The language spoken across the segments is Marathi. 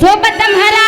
सोबत आम्हाला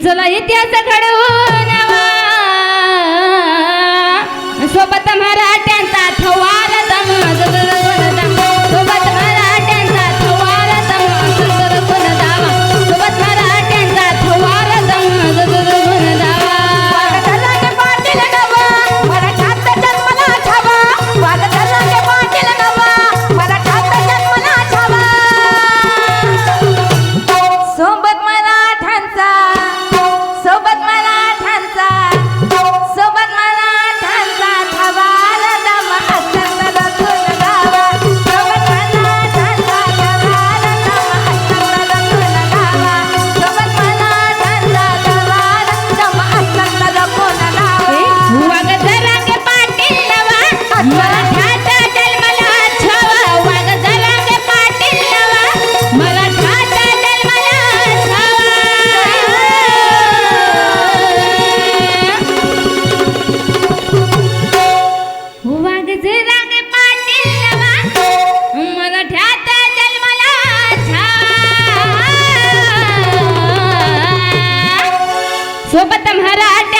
चला इतिहास घडवून सोबत मराठ्यांचा थवार दम ಹೋರಾಟ